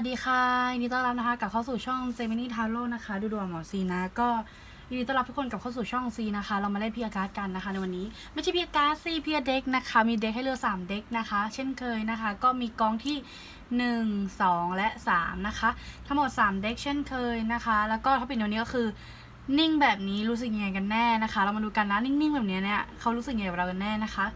สวัสดีค่ะยินดีต้อนรับนะคะกับเข้าสู่ช่องเจมินี่ทาโร่นะคะ ดูดวงหมอซีนะก็ยินดีต้อนรับทุกคนกับเข้าสู่ช่องซีนะคะ เรามาเล่นพีอาการ์ดกันนะคะ ในวันนี้ไม่ใช่พีอาการ์ดซีพีอาเด็กนะคะ มีเด็กให้เลือก3เด็กนะคะ เช่นเคยนะคะ ก็มีกองที่ 1 2 และ 3 นะคะ ทั้งหมด 3 เด็กเช่นเคยนะคะ แล้วก็ท็อปิกในวันนี้ก็คือนิ่งแบบนี้รู้สึกยังไงกันแน่นะคะ เรามาดูกันนะนิ่งๆแบบนี้เนี่ยเขารู้สึกยังไงกับเรากันแน่นะคะ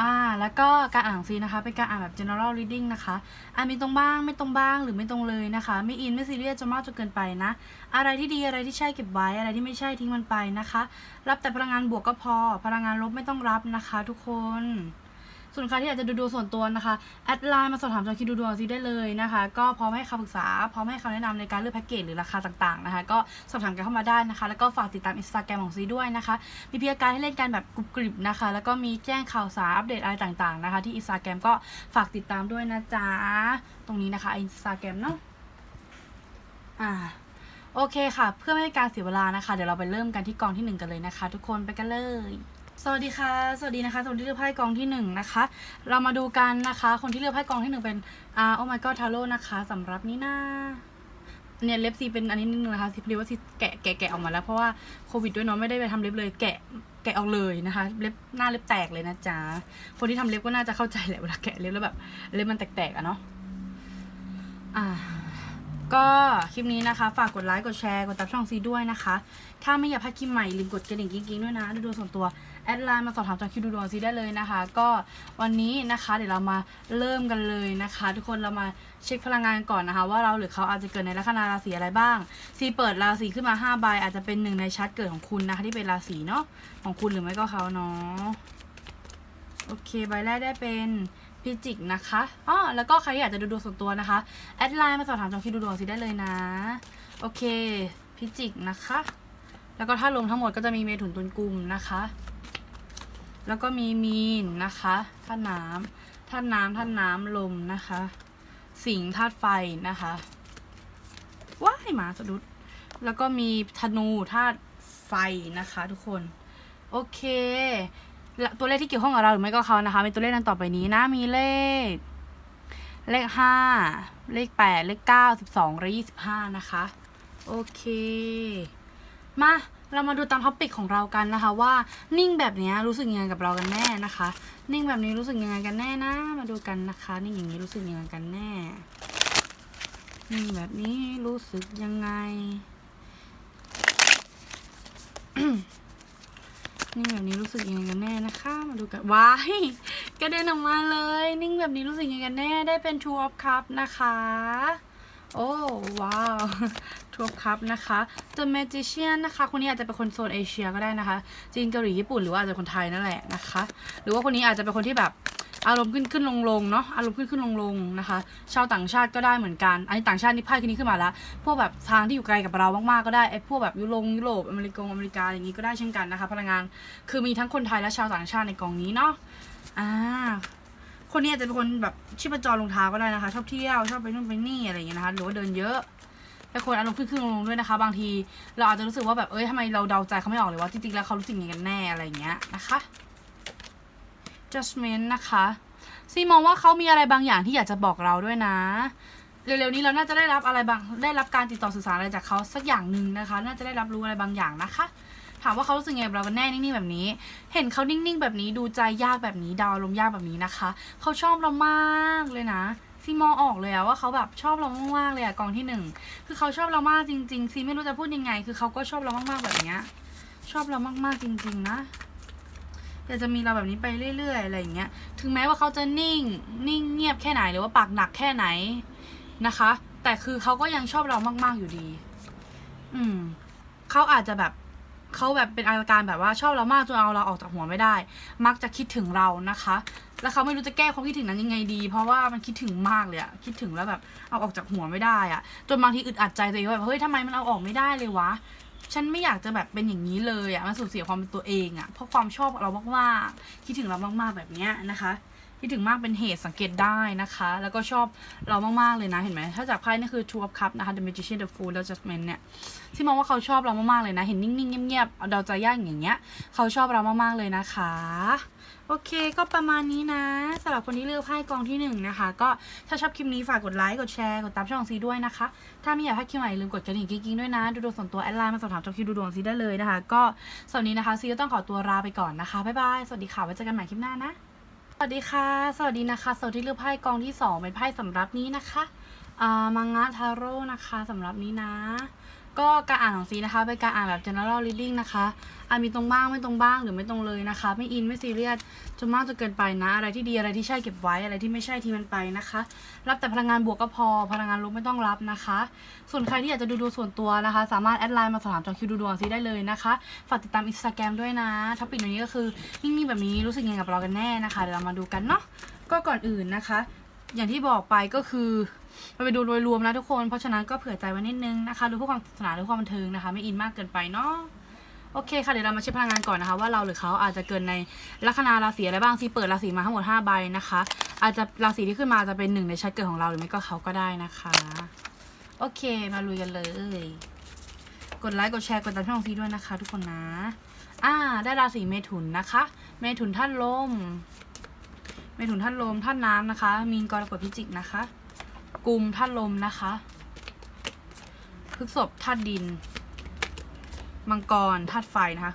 อ่าแล้วก็การอ่านซีนะคะ เป็นการอ่านแบบ general reading นะคะอ่านมีตรงบ้างไม่ตรงบ้างหรือไม่ตรงเลยนะคะ ไม่อินไม่ซีเรียสจนมากจนเกินไปนะ อะไรที่ดีอะไรที่ใช่เก็บไว้ อะไรที่ไม่ใช่ทิ้งมันไปนะคะ รับแต่พลังงานบวกก็พอ พลังงานลบไม่ต้องรับนะคะ ทุกคน ส่วนใครที่อยากจะดูดวงส่วนตัวนะคะแอดไลน์มาสอบถามจองคิดดูดวงซีได้เลยนะคะ ก็พร้อมให้คำปรึกษาพร้อมให้คำแนะนำในการเลือกแพ็กเกจหรือราคาต่างๆนะคะ ก็สอบถามกันเข้ามาได้นะคะ แล้วก็ฝากติดตามอินสตาแกรมของซีด้วยนะคะ มีพิการให้เล่นกันแบบกรุบกริบนะคะ แล้วก็มีแจ้งข่าวสารอัปเดตอะไรต่างๆนะคะ ที่อินสตาแกรมก็ฝากติดตามด้วยนะจ๊ะตรงนี้นะคะอินสตาแกรมเนาะอ่าโอเคค่ะ เพื่อไม่ให้การเสียเวลานะคะ เดี๋ยวเราไปเริ่มกันที่กองที่หนึ่งกันเลยนะคะ ทุกคนไปกันเลย สวัสดีค่ะ สวัสดีนะคะสวัสดีที่เลือกไพ่กองที่หนึ่งนะคะ เรามาดูกันนะคะ คนที่เลือกไพ่กองที่หนึ่งเป็นอ่าโอ my god ทาโร่นะคะสำหรับนี่นาเนี่ยเล็บซีเป็นอันนี้นิดนึงนะคะซีพอดีว่าซีแกะแกะแกะออกมาแล้วเพราะว่าโควิดด้วยเนาะไม่ได้ไปทำเล็บเลย แกะแกะออกเลยนะคะ เล็บหน้าเล็บแตกเลยนะจ๊ะคนที่ทำเล็บก็น่าจะเข้าใจแหละเวลาแกะเล็บแล้วแบบเล็บมันแตกๆอะเนาะอ่าก็คลิปนี้นะคะ ฝากกดไลค์กดแชร์กดติดตามช่องซีด้วยนะคะ ถ้าไม่อยากพลาดคลิปใหม่ลืมกดกระดิ่งกิ๊งๆด้วยนะดูดวงส่วนตัว แอดไลน์มาสอบถามจองคิวดูดวงซีได้เลยนะคะ ก็วันนี้นะคะเดี๋ยวเรามาเริ่มกันเลยนะคะ ทุกคนเรามาเช็คพลังงานก่อนนะคะ ว่าเราหรือเขาอาจจะเกิดในลัคนาราศีอะไรบ้างซีเปิดราศีขึ้นมา5ใบอาจจะเป็นหนึ่งในชาร์ตเกิดของคุณนะคะที่เป็นราศีเนาะของคุณหรือไม่ก็เขาเนาะโอเคใบแรกได้เป็นพิจิกนะคะอ๋อแล้วก็ใครที่อยากจะดูดวงส่วนตัวนะคะแอดไลน์มาสอบถามจองคิวดูดวงซีได้เลยนะ โอเคพิจิกนะคะ แล้วก็ถ้ารวมทั้งหมดก็จะมีเมถุนตุลกุมนะคะ แล้วก็มีมีนนะคะธาตุน้ำธาตุน้ำธาตุน้ำลมนะคะ สิงธาตุไฟนะคะว้ายหมาสะดุด แล้วก็มีธนูธาตุไฟนะคะทุกคน โอเค ตัวเลขที่เกี่ยวข้องกับเราหรือไม่ก็เขานะคะเป็นตัวเลขดังต่อไปนี้นะมีเลข เลขห้าเลขแปดเลขเก้าสิบสองและยี่สิบห้านะคะ โอเค มา เรามาดูตามท็อปิกของเรากันนะคะ ว่านิ่งแบบนี้รู้สึกยังไงกับเรากันแน่นะคะ นิ่งแบบนี้รู้สึกยังไงกันแน่นะ มาดูกันนะคะ นิ่งอย่างนี้รู้สึกยังไงกันแน่ นิ่งแบบนี้รู้สึกยังไง นิ่งแบบนี้รู้สึกยังไงกันแน่นะคะ มาดูกันว้ายกระเด็นออกมาเลย นิ่งแบบนี้รู้สึกยังไงกันแน่ได้เป็น Two of Cup นะคะ โอ้ว้าว Two of Cup นะคะ The Magician นะคะ คนนี้อาจจะเป็นคนโซนเอเชียก็ได้นะคะ จีนเกาหลีญี่ปุ่นหรือว่าอาจจะคนไทยนั่นแหละนะคะ หรือว่าคนนี้อาจจะเป็นคนที่แบบอารมณ์ขึ้นขึ้นลงลงเนาะอารมณ์ขึ้นขึ้นลงลงนะคะ ชาวต่างชาติก็ได้เหมือนกัน อันนี้ต่างชาตินี่ไพ่คืนนี้ขึ้นมาแล้ว พวกแบบทางที่อยู่ไกลกับเรามากๆก็ได้ไอ้พวกแบบยุโรปยุโรปอเมริกงอเมริกาอย่างนี้ก็ได้เช่นกันนะคะ พลังงานคือมีทั้งคนไทยและชาวต่างชาติในกองนี้เนาะอ่า คนนี้อาจจะเป็นคนแบบชีพจรลงเท้าก็ได้นะคะ ชอบเที่ยวชอบไปนู่นไปนี่อะไรอย่างเงี้ยนะคะหรือว่าเดินเยอะเป็นคนอารมณ์ขึ้นขึ้นลงลงด้วยนะคะ บางทีเราอาจจะรู้สึกว่าแบบเอ้ยทำไมเราเดาใจเขาไม่ออกเลยว่าจริงๆแล้วเขารู้สึกยังไงกันแน่อะไรอย่างเงี้ยนะคะ judgment นะคะซีมองว่าเขามีอะไรบางอย่างที่อยากจะบอกเราด้วยนะเร็วๆนี้เราน่าจะได้รับอะไรบางได้รับการติดต่อสื่อสารอะไรจากเขาสักอย่างหนึ่งนะคะ น่าจะได้รับรู้อะไรบางอย่างนะคะามว่าเขารู้สึกไงกับเรากันแน่นิ่งๆแบบนี้ เห็นเขานิ่งๆแบบนี้ดูใจยากแบบนี้ดาวอารมณ์ยากแบบนี้นะคะ เขาชอบเรามากเลยนะซีมองออกเลยอะว่าเขาแบบชอบเรามากๆเลยอะกองที่หนึ่งคือเขาชอบเรามากจริงๆซีไม่รู้จะพูดยังไง คือเขาก็ชอบเรามากๆแบบเนี้ยชอบเรามากๆจริง ๆ นะอยากจะมีเราแบบนี้ไปเรื่อย ๆ อะไรอย่างเงี้ย ถึงแม้ว่าเขาจะนิ่ง นิ่งเงียบแค่ไหนหรือว่าปากหนักแค่ไหนนะคะ แต่คือเขาก็ยังชอบเรามาก ๆอยู่ดี อืม เขาอาจจะแบบ เขาแบบเป็นอาการแบบว่าชอบเรามากจนเอาเราออกจากหัวไม่ได้ มักจะคิดถึงเรานะคะ แล้วเขาไม่รู้จะแก้ความคิดถึงนั้นยังไงดี เพราะว่ามันคิดถึงมากเลยอะคิดถึงแล้วแบบเอาออกจากหัวไม่ได้อะจนบางทีอึดอัดใจตัวเองว่าแบบเฮ้ยทำไมมันเอาออกไม่ได้เลยวะฉันไม่อยากจะแบบเป็นอย่างนี้เลยอะมันสูญเสียความเป็นตัวเองอะเพราะความชอบเรามากๆคิดถึงเรามากๆแบบเนี้ยนะคะ คิดถึงมากเป็นเหตุสังเกตได้นะคะ แล้วก็ชอบเรามากๆเลยนะ เห็นไหม ถ้าจากไพ่นี่คือ Two of Cups นะคะ The Magician The Fool แล้ว Judgment เนี่ย ที่มองว่าเขาชอบเรามากๆเลยนะ เห็นนิ่งๆเงียบๆเดาใจยากอย่างเงี้ย เขาชอบเรามากๆเลยนะคะ โอเค ก็ประมาณนี้นะสำหรับคนที่เลือกไพ่กองที่หนึ่งนะคะ ก็ถ้าชอบคลิปนี้ฝากกดไลค์กดแชร์กดตามช่องซีด้วยนะคะ ถ้าไม่อยากพลาดคลิปใหม่ลืมกดกระดิ่งกิ๊งๆด้วยนะ ดูดวงส่วนตัวแอดไลน์มาสอบถามจองคิวดูดวงซีได้เลยนะคะ ก็สำหรับวันนี้นะคะซีก็ต้องขอตัวลาไปก่อนนะคะบ๊ายบายสวัสดีค่ะไว้เจอกันใหม่คลิปหน้านะ สวัสดีค่ะ สวัสดีนะคะสวัสดีเลือกไพ่กองที่สองเป็นไพ่สำหรับนี้นะคะ อ่ามังงะทาโร่นะคะสำหรับนี้นะ ก็การอ่านของซีนะคะเป็นการอ่านแบบ general reading นะคะอาจมีตรงบ้างไม่ตรงบ้างหรือไม่ตรงเลยนะคะ ไม่อินไม่ซีเรียสจนมากจนเกินไปนะ อะไรที่ดีอะไรที่ใช่เก็บไว้อะไรที่ไม่ใช่ที่มันไปนะคะ รับแต่พลังงานบวกก็พอ พลังงานลบไม่ต้องรับนะคะ ส่วนใครที่อยากจะดูดวงส่วนตัวนะคะ สามารถแอดไลน์มาสอบถามจองคิวดูดวงซีได้เลยนะคะฝากติดตามอินสตาแกรมด้วยนะท็อปิกวันนี้ก็คือนิ่งๆแบบนี้รู้สึกยังไงกับเรากันแน่นะคะเดี๋ยวเรามาดูกันเนาะก็ก่อนอื่นนะคะ อย่างที่บอกไปก็คือไปดูโดยรวมนะทุกคน เพราะฉะนั้นก็เผื่อใจไว้นิดนึงนะคะดูเพื่อความสนุกสนาดูความบันเทิงนะคะ ไม่อินมากเกินไปเนาะโอเคค่ะเดี๋ยวเรามาเช็คพลังงานก่อนนะคะ ว่าเราหรือเขาอาจจะเกินในลัคนาราศีอะไรบ้างซีเปิดราศีมาทั้งหมด5ใบนะคะ อาจจะราศีที่ขึ้นมาจะเป็นหนึ่งในชัดเกิดของเราหรือไม่ก็เขาก็ได้นะคะ โอเคมาลุยกันเลย กดไลค์กดแชร์กดติดตามช่องซีด้วยนะคะ ทุกคนนะ อ่า ได้ราศีเมถุนนะคะ เมถุนท่านลม เมถุนท่านลมท่านน้ำนะคะ มีนกรกฎพิจิกนะคะกุมท่านลมนะคะพฤษภท่านดิน มังกรธาตุไฟนะคะ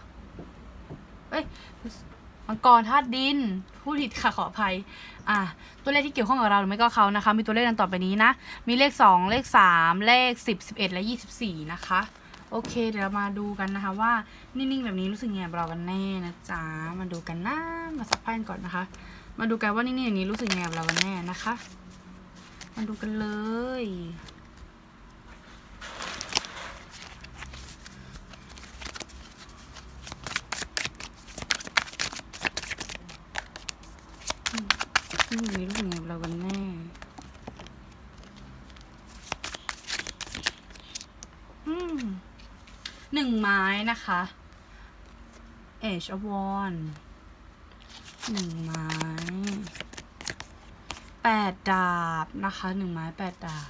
เอ้ยมังกรธาตุดินพูดผิดค่ะขออภัย อะตัวเลขที่เกี่ยวข้องกับเราหรือไม่ก็เขานะคะ มีตัวเลขดังต่อไปนี้นะ มีเลขสองเลขสามเลขสิบสิบเอ็ดและยี่สิบสี่นะคะ โอเค เดี๋ยวเรามาดูกันนะคะว่านิ่งๆแบบนี้รู้สึกไงเรากันแน่นะจ๊ะ มาดูกันนะ มาสับไพ่กันก่อนนะคะ มาดูกันว่านิ่งๆอย่างนี้รู้สึกไงกับเรากันแน่นะคะ มาดูกันเลยอืมมีลูกเหนียวเรากันแน่อืมหนึ่งไม้นะคะ Age of Wand หนึ่งไม้แปดดาบนะคะหนึ่งไม้แปดดาบ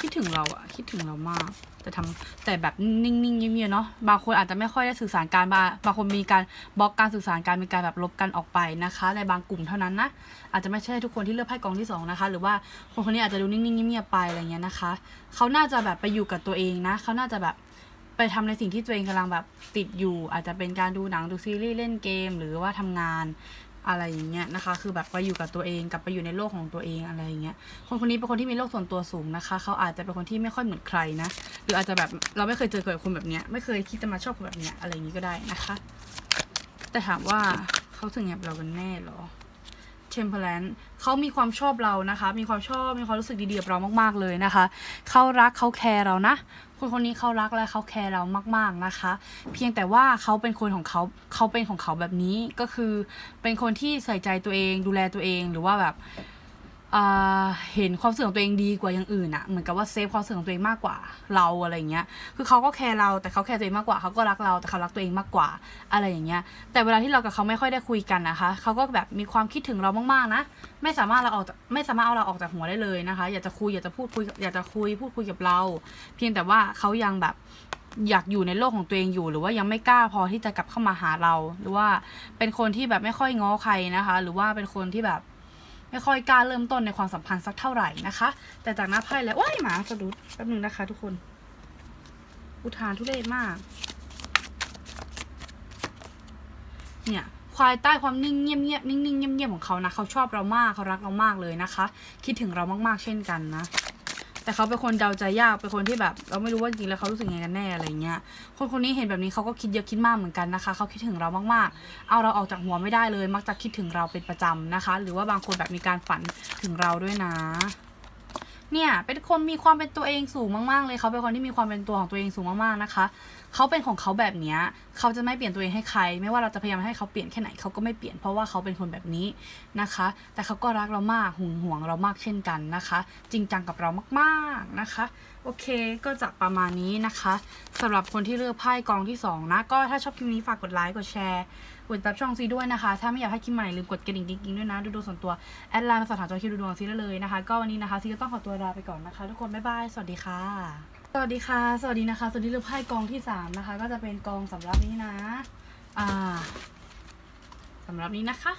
คิดถึงเราอะคิดถึงเรามาก แต่ทำแต่แบบนิ่งๆเงียบๆเนาะบางคนอาจจะไม่ค่อยได้สื่อสารการบางบางคนมีการบล็อกการสื่อสารการมีการแบบลบกันออกไปนะคะในบางกลุ่มเท่านั้นนะอาจจะไม่ใช่ทุกคนที่เลือกไพ่กองที่สองนะคะหรือว่าคนคนนี้อาจจะดูนิ่งๆเงียบๆไปอะไรเงี้ยนะคะ เขาน่าจะแบบไปอยู่กับตัวเองนะ เขาน่าจะแบบ ไปทำในสิ่งที่ตัวเองกำลังแบบติดอยู่ อาจจะเป็นการดูหนังดูซีรีส์เล่นเกม หรือว่าทำงานอะไรอย่างเงี้ยนะคะ คือแบบไปอยู่กับตัวเองกลับไปอยู่ในโลกของตัวเองอะไรอย่างเงี้ย คนคนนี้เป็นคนที่มีโลกส่วนตัวสูงนะคะ เขาอาจจะเป็นคนที่ไม่ค่อยเหมือนใครนะ หรืออาจจะแบบเราไม่เคยเจอกับคนแบบเนี้ย ไม่เคยคิดจะมาชอบคนแบบเนี้ยอะไรอย่างงี้ก็ได้นะคะ แต่ถามว่าเขาถึงแบบเรากันแน่หรอ เทมเพลนเขามีความชอบเรานะคะ มีความชอบมีความรู้สึกดีๆกับเรามากๆเลยนะคะ เขารักเขาแคร์เรานะคนคนนี้เขารักและเขาแคร์เรามาก ๆนะคะ เพียงแต่ว่าเขาเป็นคนของเขาเขาเป็นของเขาแบบนี้ก็คือเป็นคนที่ใส่ใจตัวเองดูแลตัวเองหรือว่าแบบ เห็นความรู้สึกของตัวเองดีกว่าอย่างอื่นอะเหมือนกับว่าเซฟความรู้สึกของตัวเองมากกว่าเราอะไรอย่างเงี้ย คือเขาก็แคร์เราแต่เขาแคร์ตัวเองมากกว่าเขาก็รักเราแต่เขารักตัวเองมากกว่าอะไรอย่างเงี้ย แต่เวลาที่เรากับเขาไม่ค่อยได้คุยกันนะคะเขาก็แบบมีความคิดถึงเรามากๆนะ ไม่สามารถเราออกไม่สามารถเอาเราออกจากหัวได้เลยนะคะ อยากจะคุยอยากจะพูดคุยอยากจะคุยพูดคุยกับเรา เพียงแต่ว่าเขายังแบบอยากอยู่ในโลกของตัวเองอยู่ หรือว่ายังไม่กล้าพอที่จะกลับเข้ามาหาเรา หรือว่าเป็นคนที่แบบไม่ค่อยง้อใครนะคะ หรือว่าเป็นคนที่แบบ ไม่ค่อยกล้าเริ่มต้นในความสัมพันธ์สักเท่าไหร่นะคะ แต่จากหน้าไพ่แล้วว้ายหมาสะดุดแป๊บนึงนะคะ ทุกคน อุทานทุเรศมาก เนี่ยควายใต้ความนิ่งเงียบเงียบนิ่งเงียบเงียบของเขานะเขาชอบเรามากเขารักเรามากเลยนะคะ คิดถึงเรามากๆเช่นกันนะ แต่เขาเป็นคนเดาใจยากเป็นคนที่แบบ เราไม่รู้ว่าจริงแล้วเขารู้สึกยังไงกันแน่อะไรเงี้ยคนคนนี้เห็นแบบนี้เขาก็คิดเยอะคิดมากเหมือนกันนะคะเขาคิดถึงเรามากๆ เอาเราออกจากหัวไม่ได้เลย มักจะคิดถึงเราเป็นประจำนะคะ หรือว่าบางคนแบบมีการฝันถึงเราด้วยนะ เนี่ยเป็นคนมีความเป็นตัวเองสูงมากๆเลยเขาเป็นคนที่มีความเป็นตัวของตัวเองสูงมากๆนะคะเขาเป็นของเขาแบบนี้เขาจะไม่เปลี่ยนตัวเองให้ใคร ไม่ว่าเราจะพยายามให้เขาเปลี่ยนแค่ไหนเขาก็ไม่เปลี่ยนเพราะว่าเขาเป็นคนแบบนี้นะคะ แต่เขาก็รักเรามากหึงห่วงเรามากเช่นกันนะคะ จริงจังกับเรามากๆนะคะโอเคก็จะประมาณนี้นะคะสำหรับคนที่เลือกไพ่กองที่สองนะก็ถ้าชอบคลิปนี้ฝากกดไลค์กดแชร์ กดติดตามช่องซีด้วยนะคะ ถ้าไม่อยากให้คลิปใหม่ลืมกดกระดิ่งกิ๊งๆด้วยนะ ดูดวงส่วนตัว แอดไลน์มาสอบถามจองคิวดูดวงซีได้เลยนะคะ ก็วันนี้นะคะซีก็ต้องขอตัวลาไปก่อนนะคะ ทุกคน บ๊ายบาย สวัสดีค่ะ สวัสดีค่ะ สวัสดีนะคะ สวัสดีเลือกไพ่กองที่สามนะคะ ก็จะเป็นกองสำหรับนี้นะ อ่าสำหรับนี้นะคะ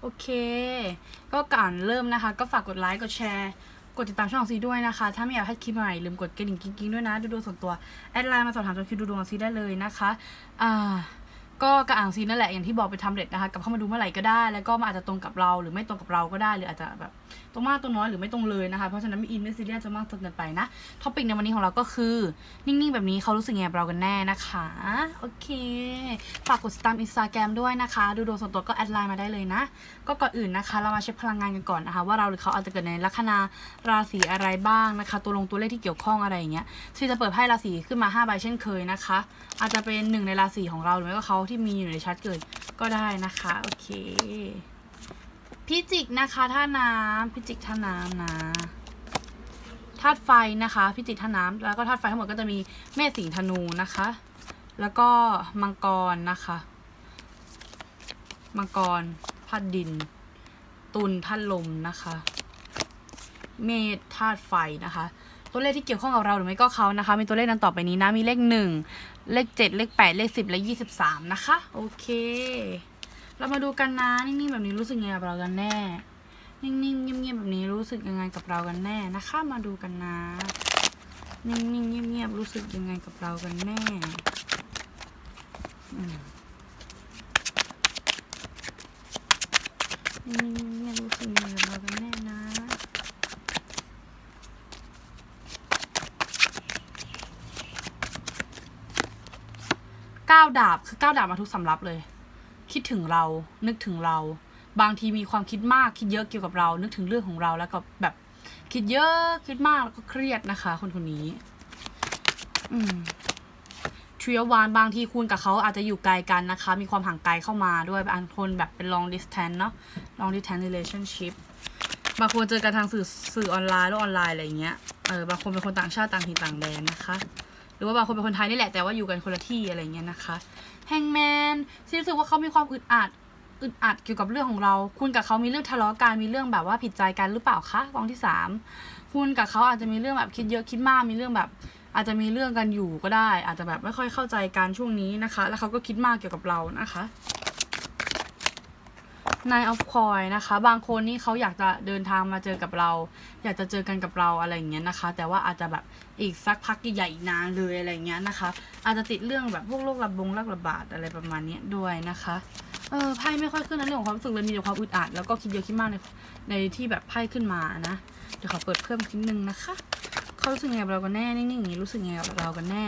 โอเค ก็ก่อนเริ่มนะคะ ก็ฝากกดไลค์ กดแชร์กดติดตามช่องซีด้วยนะคะ ถ้าไม่อยากให้คลิปใหม่ ลืมกดกระดิ่งกิ๊งๆด้วยนะ ดูดวงส่วนตัว แอดไลน์มาสอบถามจอคิวดูดวงซีได้เลยนะคะ อ่า ก็กระอ่างซีนนั่นแหละอย่างที่บอกไปทำเด็ดนะคะกลับเข้ามาดูเมื่อไหร่ก็ได้ แล้วก็มันอาจจะตรงกับเราหรือไม่ตรงกับเราก็ได้หรืออาจจะแบบ ตรงมากตรงน้อยหรือไม่ตรงเลยนะคะ เพราะฉะนั้นไม่อินไม่ซีเรียสจะมากจนเกินไปนะท็อปิกในวันนี้ของเราก็คือ นิ่งๆ แบบนี้เขารู้สึกไงกับเรากันแน่นะคะ โอเค ฝากกดติดตามอินสตาแกรมด้วยนะคะ ดูดวงส่วนตัวก็แอดไลน์มาได้เลยนะ ก็ก่อนอื่นนะคะ เรามาเช็คพลังงานกันก่อนนะคะ ว่าเราหรือเขาอาจจะเกิดในลัคนาราศีอะไรบ้างนะคะ ตัวลงตัวเลขที่เกี่ยวข้องอะไรอย่างเงี้ยซีจะเปิดไพ่ราศีขึ้นมา5ใบเช่นเคยนะคะ อาจจะเป็นหนึ่งในราศีของเราหรือไม่ก็เขาที่มีอยู่ในชาร์ตเกิดก็ได้นะคะ โอเค พิจิกนะคะท่าน้ำพิจิกท่าน้ำนะธาตุไฟนะคะ พิจิกท่าน้ำแล้วก็ธาตุไฟทั้งหมดก็จะมีเมษสิงธนูนะคะ แล้วก็มังกรนะคะ มังกรธาตุดิน ตุลธาตุลมนะคะ เมษธาตุไฟนะคะตัวเลขที่เกี่ยวข้องกับเราหรือไม่ก็เขานะคะ มีตัวเลขนั้นต่อไปนี้นะ มีเลขหนึ่งเลขเจ็ดเลขแปดเลขสิบและยี่สิบสามนะคะ โอเค เรามาดูกันนะ นิ่งๆแบบนี้รู้สึกยังไงกับเรากันแน่ นิ่งๆเงียบๆแบบนี้รู้สึกยังไงกับเรากันแน่นะคะ มาดูกันนะ นิ่งๆเงียบๆรู้สึกยังไงกับเรากันแน่อืมนิ่งๆเงียบๆรู้สึกยังไงกับเรากันแน่นะก้าวดาบคือก้าวดาบมาทุกสำรับเลย คิดถึงเรา นึกถึงเรา บางทีมีความคิดมากคิดเยอะเกี่ยวกับเรา นึกถึงเรื่องของเราแล้วก็แบบคิดเยอะคิดมากแล้วก็เครียดนะคะ คนคนนี้ อืมทริวานบางทีคุณกับเขาอาจจะอยู่ไกลกันนะคะ มีความห่างไกลเข้ามาด้วยบางคนแบบเป็น long distance เนาะ long distance relationship บางคนเจอกันทางสื่อสื่อออนไลน์โลกออนไลน์อะไรเงี้ย เออบางคนเป็นคนต่างชาติต่างถิ่นต่างแดนนะคะ รือว่าบางคนเป็นคนไทยนี่แหละแต่ว่าอยู่กันคนละที่อะไรเงี้ยนะคะแฮงแมนซีรู้สึกว่าเขามีความอึดอัดอึดอัดเกี่ยวกับเรื่องของเรา คุณกับเขามีเรื่องทะเลาะกันมีเรื่องแบบว่าผิดใจกันหรือเปล่าคะกองที่สามคุณกับเขาอาจจะมีเรื่องแบบคิดเยอะคิดมากมีเรื่องแบบ อาจจะมีเรื่องกันอยู่ก็ได้ อาจจะแบบไม่ค่อยเข้าใจกันช่วงนี้นะคะ แล้วเขาก็คิดมากเกี่ยวกับเรานะคะ นายออฟคอยนะคะ บางคนนี่เขาอยากจะเดินทางมาเจอกับเรา อยากจะเจอกันกับเราอะไรอย่างเงี้ยนะคะ แต่ว่าอาจจะแบบอีกสักพักใหญ่ๆนานเลยอะไรเงี้ยนะคะ อาจจะติดเรื่องแบบพวกโรคระบงโรคระบาดอะไรประมาณนี้ด้วยนะคะ เออไพ่ไม่ค่อยขึ้นนะเรื่องของความรู้สึกเลยมีแต่ความอึดอัดแล้วก็คิดเยอะคิดมากในในที่แบบไพ่ขึ้นมานะเดี๋ยวขอเปิดเพิ่มนิดนึงนะคะเขารู้สึกยังไงกับเรากันแน่นิ่งๆอย่างนี้รู้สึกยังไงกับเรากันแน่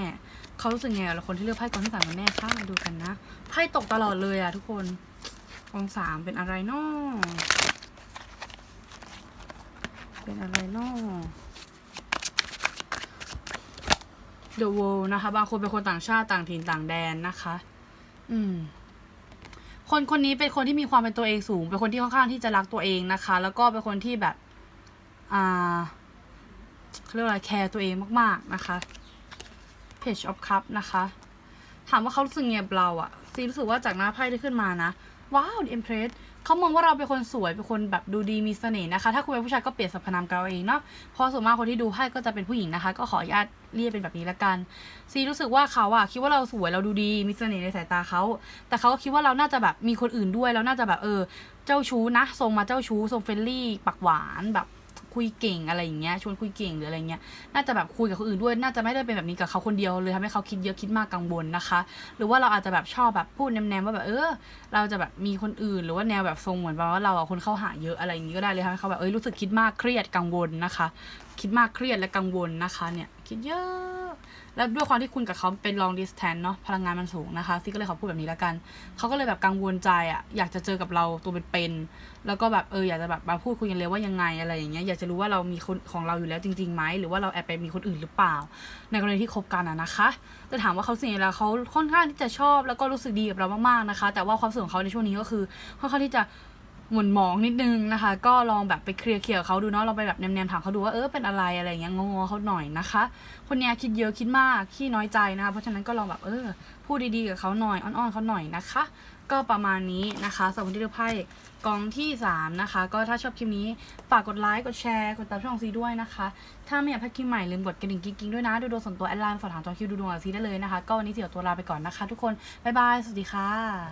เขารู้สึกยังไงกับคนที่เลือกไพ่กองที่สามกันแน่คะมาดูกันนะไพ่ตกตลอดเลยอะทุกคน กองสามเป็นอะไรนาะเป็นอะไรนาะ The World นะคะ บางคนเป็นคนต่างชาติต่างถิ่นต่างแดนนะคะ อืม คนคนนี้เป็นคนที่มีความเป็นตัวเองสูง เป็นคนที่ค่อนข้างที่จะรักตัวเองนะคะ แล้วก็เป็นคนที่แบบ อ่าเรียกอะไรแคร์ตัวเองมาก ๆ นะคะ Page of Cup นะคะ ถามว่าเขารู้สึกไงกับเราอะซีรู้สึกว่าจากหน้าไพ่ที่ขึ้นมานะ ว้าวดิเอ็มเพรสเขามองว่าเราเป็นคนสวยเป็นคนแบบดูดีมีเสน่ห์นะคะ ถ้าคุณเป็นผู้ชายก็เปลี่ยนสรรพนามกับเราเองเนาะเพราะส่วนมากคนที่ดูให้ก็จะเป็นผู้หญิงนะคะ ก็ขออนุญาตเรียกเป็นแบบนี้ละกันซีรู้สึกว่าเขาอะคิดว่าเราสวยเราดูดีมีเสน่ห์ในสายตาเขาแต่เขาก็คิดว่าเราน่าจะแบบมีคนอื่นด้วยเราน่าจะแบบเออ เจ้าชู้นะทรงมาเจ้าชู้ทรงเฟรนลี่ปากหวานแบบ คุยเก่งอะไรอย่างเงี้ยชวนคุยเก่งหรืออะไรเงี้ยน่าจะแบบคุยกับคนอื่นด้วย น่าจะไม่ได้เป็นแบบนี้กับเขาคนเดียวเลยทำให้เขาคิดเยอะคิดมากกังวลนะคะ หรือว่าเราอาจจะแบบชอบแบบพูดแนมๆว่าแบบเออ เราจะแบบมีคนอื่น หรือว่าแนวแบบทรงเหมือนแบบว่าเราอะคนเข้าหาเยอะอะไรอย่างงี้ก็ได้เลยทำให้เขาแบบเอ้ยรู้สึกคิดมากเครียดกังวลนะคะ คิดมากเครียดและกังวลนะคะเนี่ย คิดเยอะ แล้วด้วยความที่คุณกับเขาเป็น long distance เนาะพลังงานมันสูงนะคะซีก็เลยขอพูดแบบนี้แล้วกัน เขาก็เลยแบบกังวลใจอะอยากจะเจอกับเราตัวเป็นๆแล้วก็แบบเอออยากจะแบบมาพูดคุยกันเลยว่ายังไงอะไรอย่างเงี้ยอยากจะรู้ว่าเรามีคนของเราอยู่แล้วจริงๆไหมหรือว่าเราแอบไปมีคนอื่นหรือเปล่า ในกรณีที่คบกันอะนะคะแต่ถามว่าเขาสิ่งแล้วเขาค่อนข้างที่จะชอบ แล้วก็รู้สึกดีกับเรามากๆนะคะ แต่ว่าความสึกของเขาในช่วงนี้ก็คือค่อนข้างที่จะ หมุนหมองนิดนึงนะคะ ก็ลองแบบไปเคลียร์เคลียร์เขาดูเนาะลองไปแบบแนมๆถามเขาดูว่าเออเป็นอะไรอะไรอย่างเงี้ยงงๆเขาหน่อยนะคะ คนเนี้ยคิดเยอะคิดมากขี้น้อยใจนะคะ เพราะฉะนั้นก็ลองแบบเออพูดดีๆกับเขาหน่อยอ้อนๆเขาหน่อยนะคะ ก็ประมาณนี้นะคะสำหรับที่เลือกไพ่กองที่ 3 นะคะ ก็ถ้าชอบคลิปนี้ฝากกดไลค์กดแชร์กดติดตามช่องซีด้วยนะคะ ถ้าไม่อยากพลาดคลิปใหม่ลืมกดกระดิ่งกิ๊งๆด้วยนะ ดูดวงส่วนตัวแอดไลน์สอบถามจองคิวดูดวงกับซีได้เลยนะคะ ก็วันนี้เสียตัวลาไปก่อนนะคะ ทุกคนบ๊ายบายสวัสดีค่ะ